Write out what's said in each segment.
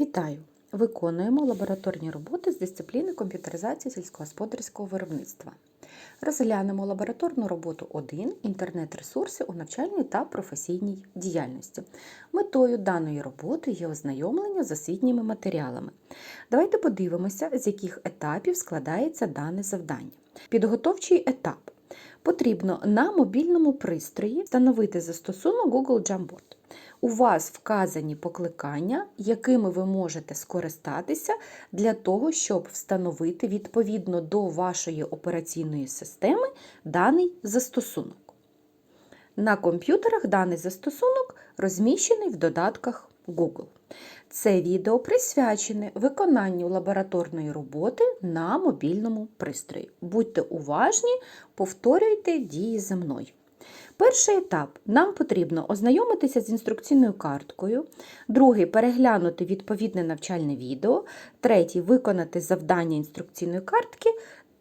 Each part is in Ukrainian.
Вітаю! Виконуємо лабораторні роботи з дисципліни комп'ютеризації сільськогосподарського виробництва. Розглянемо лабораторну роботу 1 інтернет-ресурси у навчальній та професійній діяльності. Метою даної роботи є ознайомлення з освітніми матеріалами. Давайте подивимося, з яких етапів складається дане завдання. Підготовчий етап. Потрібно на мобільному пристрої встановити застосунок Google Jamboard. У вас вказані покликання, якими ви можете скористатися для того, щоб встановити відповідно до вашої операційної системи даний застосунок. На комп'ютерах даний застосунок розміщений в додатках Google. Це відео присвячене виконанню лабораторної роботи на мобільному пристрої. Будьте уважні, повторюйте дії за мною. Перший етап. Нам потрібно ознайомитися з інструкційною карткою, другий переглянути відповідне навчальне відео, третій виконати завдання інструкційної картки,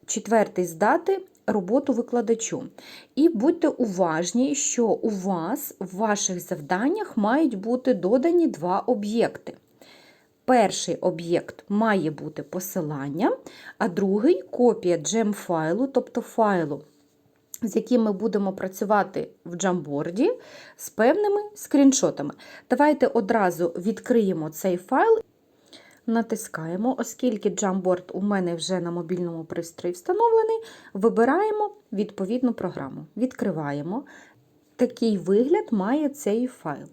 четвертий здати роботу викладачу. І будьте уважні, що у вас в ваших завданнях мають бути додані два об'єкти. Перший об'єкт має бути посилання, а другий копія джем-файлу, тобто файлу з яким ми будемо працювати в джамборді з певними скріншотами. Давайте одразу відкриємо цей файл, натискаємо, оскільки джамборд у мене вже на мобільному пристрої встановлений, вибираємо відповідну програму. Відкриваємо. Такий вигляд має цей файл.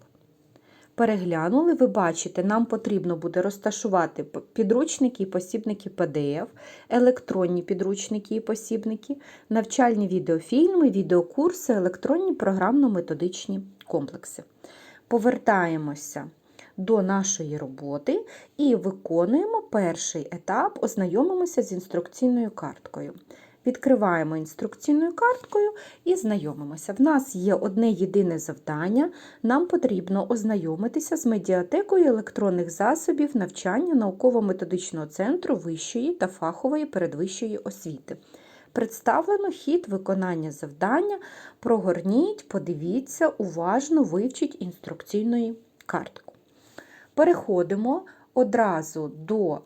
Переглянули, ви бачите, нам потрібно буде розташувати підручники і посібники PDF, електронні підручники і посібники, навчальні відеофільми, відеокурси, електронні програмно-методичні комплекси. Повертаємося до нашої роботи і виконуємо перший етап, ознайомимося з інструкційною карткою. Відкриваємо інструкційною карткою і знайомимося. В нас є одне єдине завдання. Нам потрібно ознайомитися з медіатекою електронних засобів навчання науково-методичного центру вищої та фахової передвищої освіти. Представлено хід виконання завдання. Прогорніть, подивіться, уважно вивчіть інструкційної картку. Переходимо одразу до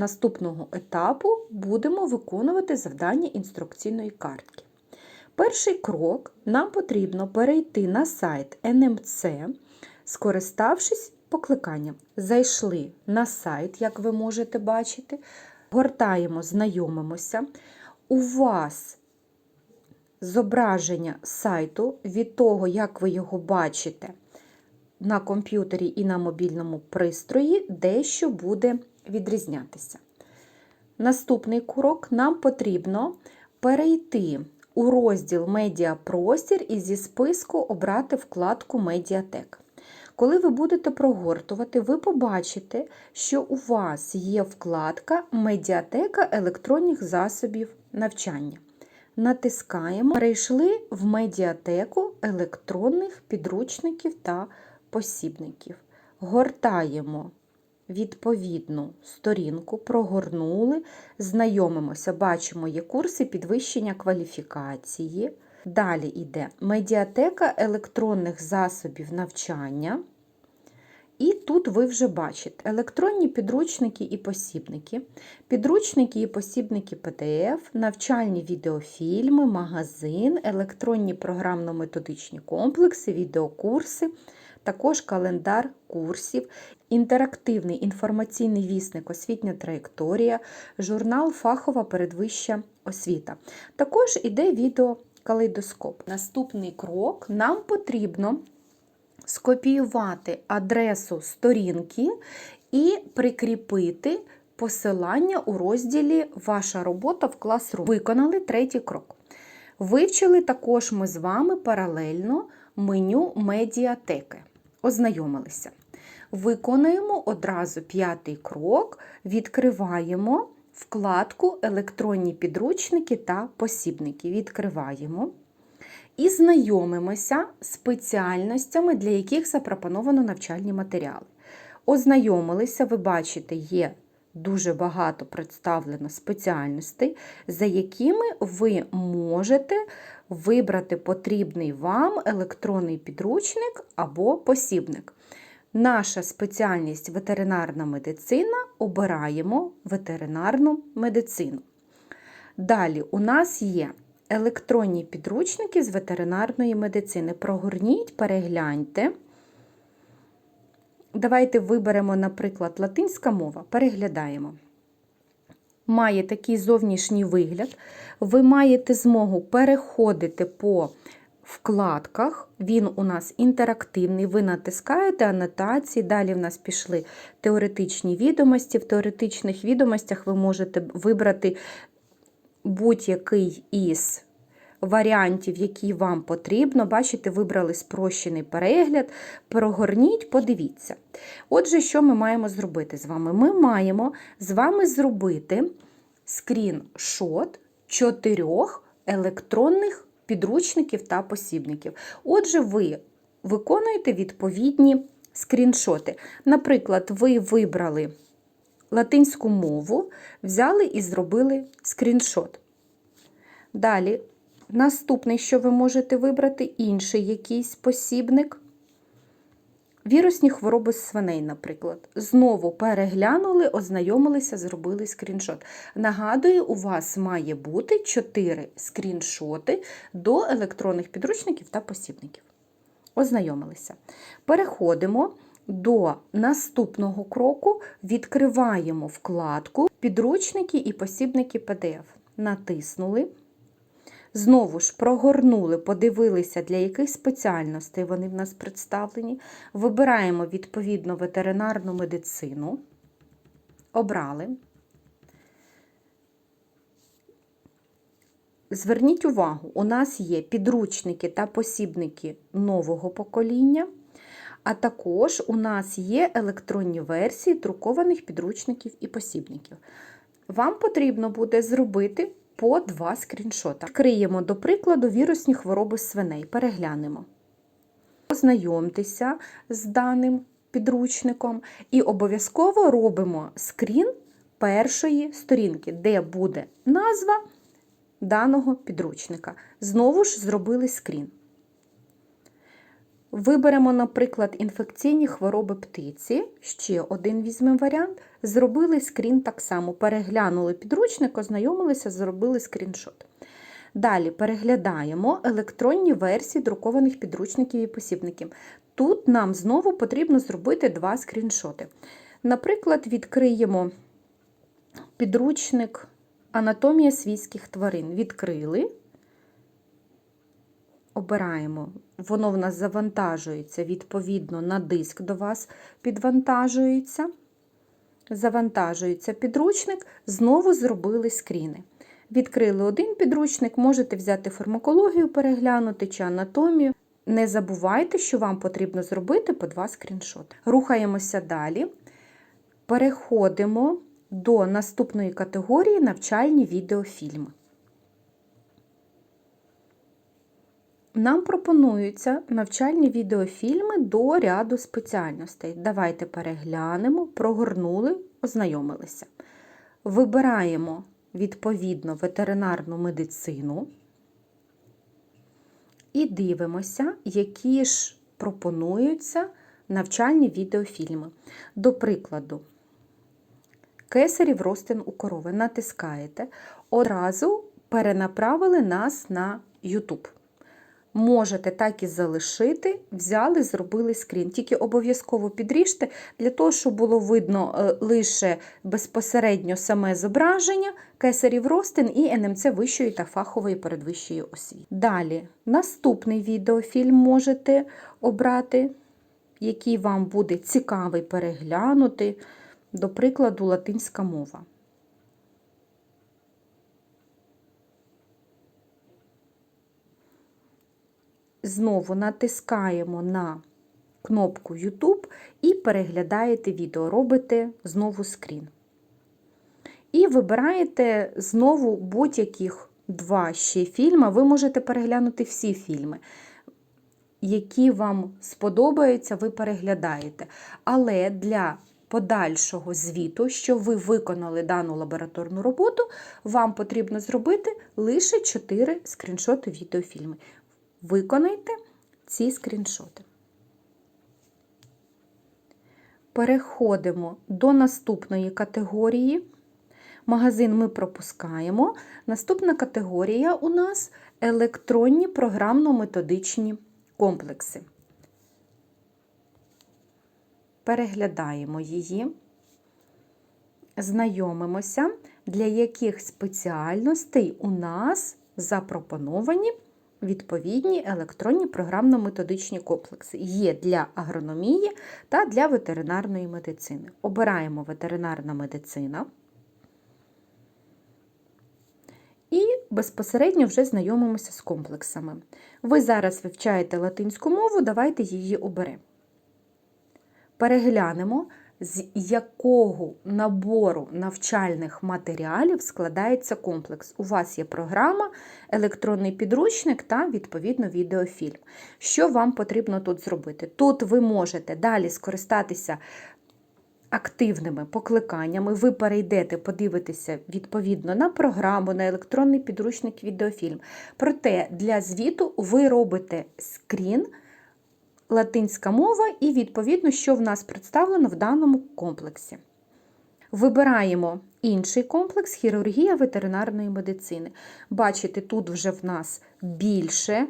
наступного етапу будемо виконувати завдання інструкційної картки. Перший крок нам потрібно перейти на сайт NMC, скориставшись покликанням. Зайшли на сайт, як ви можете бачити, гортаємо, знайомимося. У вас зображення сайту від того, як ви його бачите на комп'ютері і на мобільному пристрої, дещо буде відрізнятися. Наступний крок нам потрібно перейти у розділ Медіапростір і зі списку обрати вкладку Медіатек. Коли ви будете прогортувати, ви побачите, що у вас є вкладка Медіатека електронних засобів навчання. Натискаємо, перейшли в медіатеку електронних підручників та посібників. Гортаємо відповідну сторінку, прогорнули, знайомимося, бачимо, є курси підвищення кваліфікації. Далі йде медіатека електронних засобів навчання. І тут ви вже бачите електронні підручники і посібники, підручники і посібники PDF, навчальні відеофільми, магазин, електронні програмно-методичні комплекси, відеокурси, також календар курсів, інтерактивний інформаційний вісник Освітня траєкторія, журнал Фахова передвища освіта. Також іде відеокалейдоскоп. Наступний крок нам потрібно скопіювати адресу сторінки і прикріпити посилання у розділі Ваша робота в Classroom. Виконали третій крок. Вивчили також ми з вами паралельно меню медіатеки. Ознайомилися. Виконуємо одразу п'ятий крок, відкриваємо вкладку Електронні підручники та посібники. Відкриваємо і знайомимося спеціальностями, для яких запропоновано навчальні матеріали. Ознайомилися, ви бачите, є дуже багато представлено спеціальностей, за якими ви можете вибрати потрібний вам електронний підручник або посібник. Наша спеціальність ветеринарна медицина, обираємо ветеринарну медицину. Далі у нас є електронні підручники з ветеринарної медицини. Прогорніть, перегляньте. Давайте виберемо, наприклад, латинська мова, переглядаємо. Має такий зовнішній вигляд. Ви маєте змогу переходити по вкладках. Він у нас інтерактивний. Ви натискаєте анотації. Далі в нас пішли теоретичні відомості. В теоретичних відомостях ви можете вибрати будь-який із варіантів, які вам потрібно. Бачите, вибрали спрощений перегляд. Прогорніть, подивіться. Отже, що ми маємо зробити з вами? Ми маємо з вами зробити скріншот чотирьох електронних підручників та посібників. Отже, ви виконуєте відповідні скріншоти. Наприклад, ви вибрали латинську мову, взяли і зробили скріншот. Далі, наступний, що ви можете вибрати, інший якийсь посібник. Вірусні хвороби свиней, наприклад. Знову переглянули, ознайомилися, зробили скріншот. Нагадую, у вас має бути 4 скріншоти до електронних підручників та посібників. Ознайомилися. Переходимо до наступного кроку, відкриваємо вкладку Підручники і посібники PDF. Натиснули. Знову ж прогорнули, подивилися, для яких спеціальностей вони в нас представлені. Вибираємо відповідно ветеринарну медицину. Обрали. Зверніть увагу, у нас є підручники та посібники нового покоління, а також у нас є електронні версії друкованих підручників і посібників. Вам потрібно буде зробити по два скріншота. Відкриємо, до прикладу, вірусні хвороби свиней. Переглянемо. Ознайомтеся з даним підручником і обов'язково робимо скрін першої сторінки, де буде назва даного підручника. Знову ж зробили скрін. Виберемо, наприклад, інфекційні хвороби птиці. Ще один візьмемо варіант. Зробили скрін так само. Переглянули підручник, ознайомилися, зробили скріншот. Далі переглядаємо електронні версії друкованих підручників і посібників. Тут нам знову потрібно зробити два скріншоти. Наприклад, відкриємо підручник Анатомія свійських тварин. Відкрили обираємо, воно в нас завантажується, відповідно, на диск до вас підвантажується. Завантажується підручник, знову зробили скріни. Відкрили один підручник, можете взяти фармакологію, переглянути чи анатомію. Не забувайте, що вам потрібно зробити по два скріншоти. Рухаємося далі. Переходимо до наступної категорії навчальні відеофільми. Нам пропонуються навчальні відеофільми до ряду спеціальностей. Давайте переглянемо, прогорнули, ознайомилися. Вибираємо відповідно ветеринарну медицину і дивимося, які ж пропонуються навчальні відеофільми. До прикладу, кесарів ростин у корови. Натискаєте, одразу перенаправили нас на YouTube. Можете так і залишити, взяли, зробили скрін. Тільки обов'язково підріжте, для того, щоб було видно е, лише безпосередньо саме зображення, кесарів ростин і НМЦ вищої та фахової передвищої освіти. Далі, наступний відеофільм можете обрати, який вам буде цікавий переглянути, до прикладу, латинська мова. Знову натискаємо на кнопку YouTube і переглядаєте відео, робите знову скрін. І вибираєте знову будь-яких два ще фільми. Ви можете переглянути всі фільми, які вам сподобаються, ви переглядаєте. Але для подальшого звіту, що ви виконали дану лабораторну роботу, вам потрібно зробити лише 4 скріншоти відеофільми. Виконайте ці скріншоти. переходимо до наступної категорії. Магазин ми пропускаємо. Наступна категорія у нас електронні програмно-методичні комплекси. Переглядаємо її, знайомимося, для яких спеціальностей у нас запропоновані відповідні електронні програмно-методичні комплекси. Є для агрономії та для ветеринарної медицини. Обираємо ветеринарна медицина. І безпосередньо вже знайомимося з комплексами. Ви зараз вивчаєте латинську мову, давайте її оберемо. Переглянемо, з якого набору навчальних матеріалів складається комплекс. У вас є програма, електронний підручник та, відповідно, відеофільм. Що вам потрібно тут зробити? Тут ви можете далі скористатися активними покликаннями, ви перейдете, подивитеся відповідно на програму, на електронний підручник, відеофільм. Проте для звіту ви робите скрін, латинська мова і, відповідно, що в нас представлено в даному комплексі. Вибираємо інший комплекс хірургія ветеринарної медицини. Бачите, тут вже в нас більше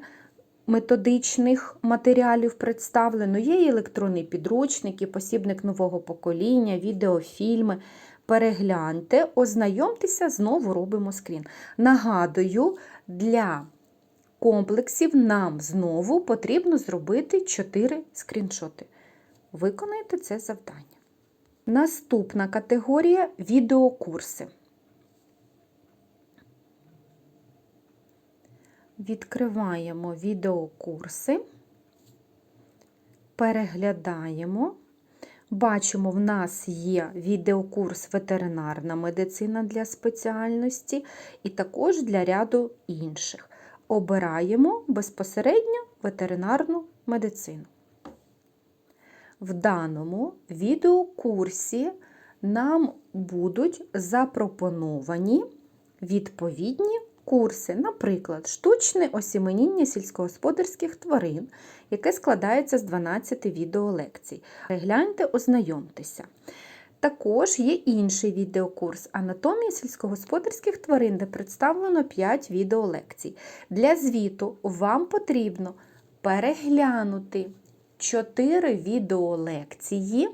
методичних матеріалів представлено. Є і електронний підручник, і посібник нового покоління, відеофільми. Перегляньте, ознайомтеся, знову робимо скрін. Нагадую, для комплексів нам знову потрібно зробити 4 скріншоти. Виконайте це завдання. Наступна категорія відеокурси. Відкриваємо відеокурси, переглядаємо. Бачимо, в нас є відеокурс ветеринарна медицина для спеціальності і також для ряду інших. Обираємо безпосередньо ветеринарну медицину. В даному відеокурсі нам будуть запропоновані відповідні курси, наприклад, штучне осіменіння сільськогосподарських тварин, яке складається з 12 відеолекцій. Перегляньте, ознайомтеся. Також є інший відеокурс Анатомія сільськогосподарських тварин, де представлено 5 відеолекцій. Для звіту вам потрібно переглянути 4 відеолекції,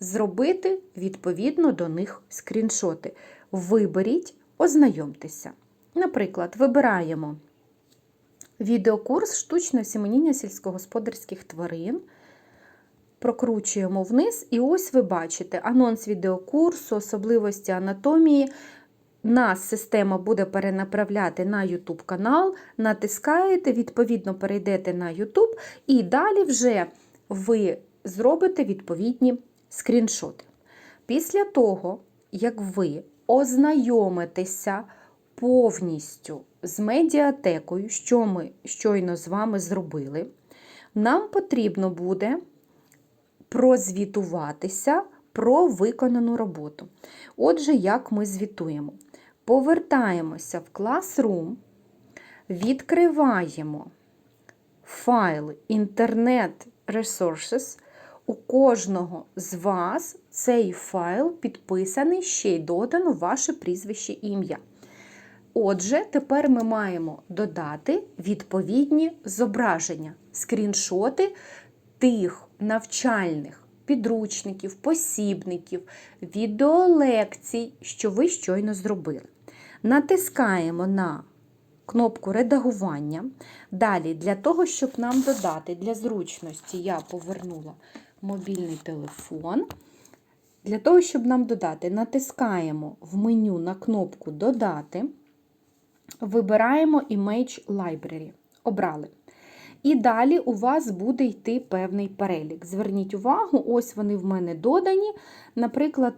зробити відповідно до них скріншоти. Виберіть, ознайомтеся. Наприклад, вибираємо відеокурс штучне сіменіння сільськогосподарських тварин. Прокручуємо вниз, і ось ви бачите анонс відеокурсу, особливості анатомії. Нас система буде перенаправляти на YouTube канал, натискаєте, відповідно, перейдете на YouTube, і далі вже ви зробите відповідні скріншоти. Після того, як ви ознайомитеся повністю з медіатекою, що ми щойно з вами зробили, нам потрібно буде прозвітуватися про виконану роботу. Отже, як ми звітуємо? Повертаємося в Classroom, відкриваємо файл Internet Resources. У кожного з вас цей файл підписаний, ще й додано ваше прізвище ім'я. Отже, тепер ми маємо додати відповідні зображення, скріншоти тих навчальних підручників, посібників, відеолекцій, що ви щойно зробили. Натискаємо на кнопку редагування. Далі, для того, щоб нам додати для зручності, я повернула мобільний телефон. Для того, щоб нам додати, натискаємо в меню на кнопку Додати, вибираємо Image Library. Обрали. І далі у вас буде йти певний перелік. Зверніть увагу, ось вони в мене додані. Наприклад,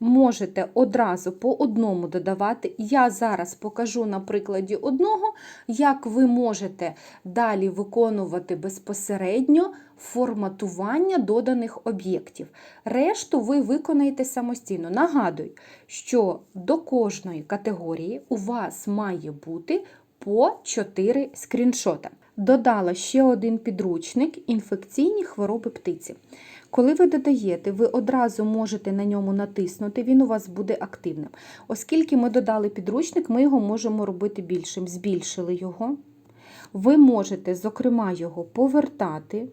можете одразу по одному додавати. Я зараз покажу на прикладі одного, як ви можете далі виконувати безпосередньо форматування доданих об'єктів. Решту ви виконаєте самостійно. Нагадую, що до кожної категорії у вас має бути по 4 скріншота. Додала ще один підручник інфекційні хвороби птиці. Коли ви додаєте, ви одразу можете на ньому натиснути, він у вас буде активним. Оскільки ми додали підручник, ми його можемо робити більшим, збільшили його. Ви можете, зокрема, його повертати.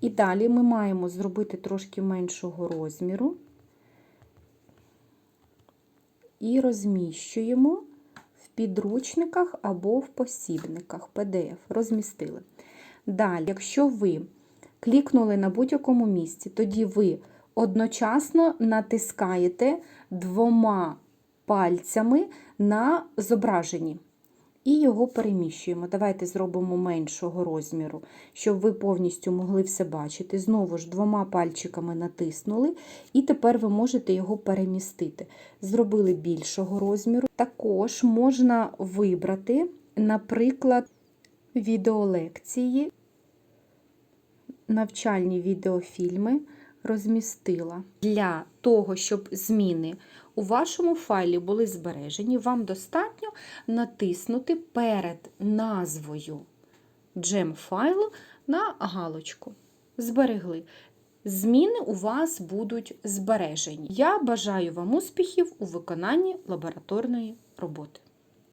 І далі ми маємо зробити трошки меншого розміру і розміщуємо підручниках або в посібниках PDF. Розмістили. Далі, якщо ви клікнули на будь-якому місці, тоді ви одночасно натискаєте двома пальцями на зображенні і його переміщуємо. Давайте зробимо меншого розміру, щоб ви повністю могли все бачити. Знову ж двома пальчиками натиснули, і тепер ви можете його перемістити. Зробили більшого розміру. Також можна вибрати, наприклад, відеолекції, навчальні відеофільми розмістила. Для того, щоб зміни у вашому файлі були збережені, вам достатньо натиснути перед назвою джем файлу на галочку. Зберегли. Зміни у вас будуть збережені. Я бажаю вам успіхів у виконанні лабораторної роботи.